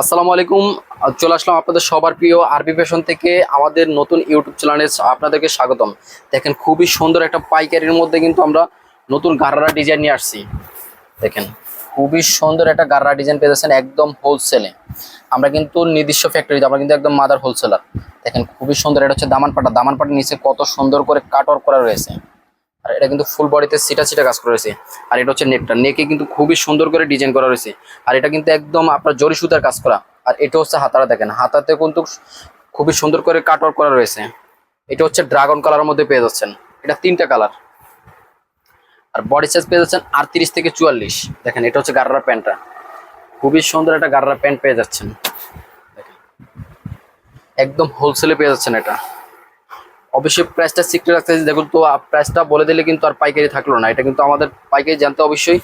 আসসালামু আলাইকুম। চলে আসলাম আপনাদের সবার প্রিয় আরবি ফ্যাশন থেকে আমাদের নতুন ইউটিউব চ্যানেলে আপনাদেরকে স্বাগতম। দেখেন, খুবই সুন্দর একটা পাইকারির মধ্যে কিন্তু আমরা নতুন গাররা ডিজাইন নিয়ে আসছি। দেখেন, খুবই সুন্দর একটা গাররা ডিজাইন পেয়েছেন একদম হোলসেলে আমরা কিন্তু নির্দিষ্ট ফ্যাক্টরি আমরা কিন্তু একদম মাদার হোলসেলার দেখেন, খুবই সুন্দর, এটা হচ্ছে দামান পাটা দামান পাটার নিচে কত সুন্দর করে কাটওয়ার করা রয়েছে। আর এটা কিন্তু ফুল বডিতে সিটা সিটা কাজ করা রয়েছে। আর এটা হচ্ছে নেকটা নেকে কিন্তু খুবই সুন্দর করে ডিজাইন করা রয়েছে। আর এটা কিন্তু একদম আপনার জরি সুতার কাজ করা। আর এটা হচ্ছে হাতারা দেখেন। হাতাতে কিন্তু খুবই সুন্দর করে কাটওয়ার্ক করা রয়েছে। এটা হচ্ছে ড্রাগন কালারের মধ্যে পেয়ে যাচ্ছেন। এটা তিনটা কালার আর বডি সাইজ পেয়ে যাচ্ছেন আটত্রিশ থেকে চুয়াল্লিশ। দেখেন, এটা হচ্ছে গাররা প্যান্টটা। খুবই সুন্দর একটা গাররা প্যান্ট পেয়ে যাচ্ছেন। একদম হোলসেলে পেয়ে যাচ্ছেন এটা। অবশ্যই প্রাইসটা সিক্রেট রাখতে দেখুন তো প্রাইসটা বলে দিলে কিন্তু আর পাইকারি থাকল না। এটা কিন্তু আমাদের পাইকারি জানতে অবশ্যই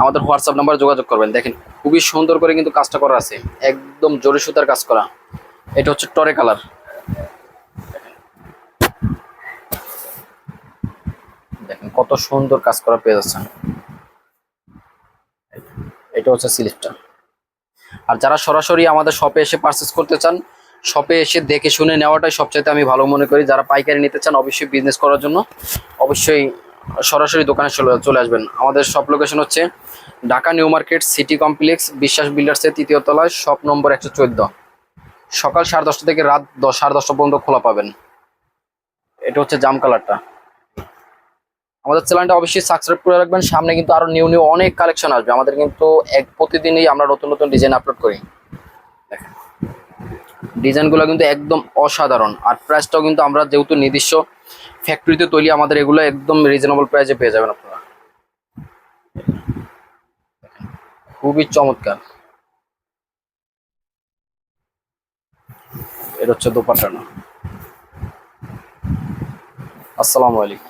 আমাদের হোয়াটসঅ্যাপ নাম্বারে যোগাযোগ করবেন। দেখেন, খুবই সুন্দর করে কিন্তু কাজটা করা আছে। একদম জরি সুতার কাজ করা। এটা হচ্ছে টরে কালার। দেখেন, কত সুন্দর কাজ করা পেয়ে যাচ্ছেন। এটা হচ্ছে স্লিপটা আর যারা সরাসরি আমাদের শপে এসে পারচেস করতে চান শপে এসে দেখে শুনে নেওয়াটাই সবচাইতে আমি ভালো মনে করি। যারা পাইকারি নিতে চান অবশ্যই বিজনেস করার জন্য অবশ্যই সরাসরি দোকানে চলে আসবেন। আমাদের শপ লোকেশন হচ্ছে Dhaka new market city complex Biswas বিল্ডার্সের তৃতীয় তলায় শপ নম্বর একশো চোদ্দ। সকাল সাড়ে দশটা থেকে রাত দশ সাড়ে দশটা পর্যন্ত খোলা পাবেন। এটা হচ্ছে জাম কালারটা। আমাদের চ্যানেলটা অবশ্যই সাবস্ক্রাইব করে রাখবেন। সামনে কিন্তু আরও নিউ নিউ অনেক কালেকশন আসবে। আমাদের কিন্তু এক প্রতিদিনই আমরা নতুন নতুন ডিজাইন আপলোড করি। দেখেন। ডিজাইনগুলো কিন্তু একদম অসাধারণ। আর প্রাইসটাও কিন্তু আমরা যেহেতু নির্দিষ্ট ফ্যাক্টরিতে তৈরি, আমাদের এগুলো একদম রিজনেবল প্রাইসে পেয়ে যাবেন আপনারা। খুবই চমৎকার। এটা হচ্ছে দোপাট্টা না। আসসালামু আলাইকুম।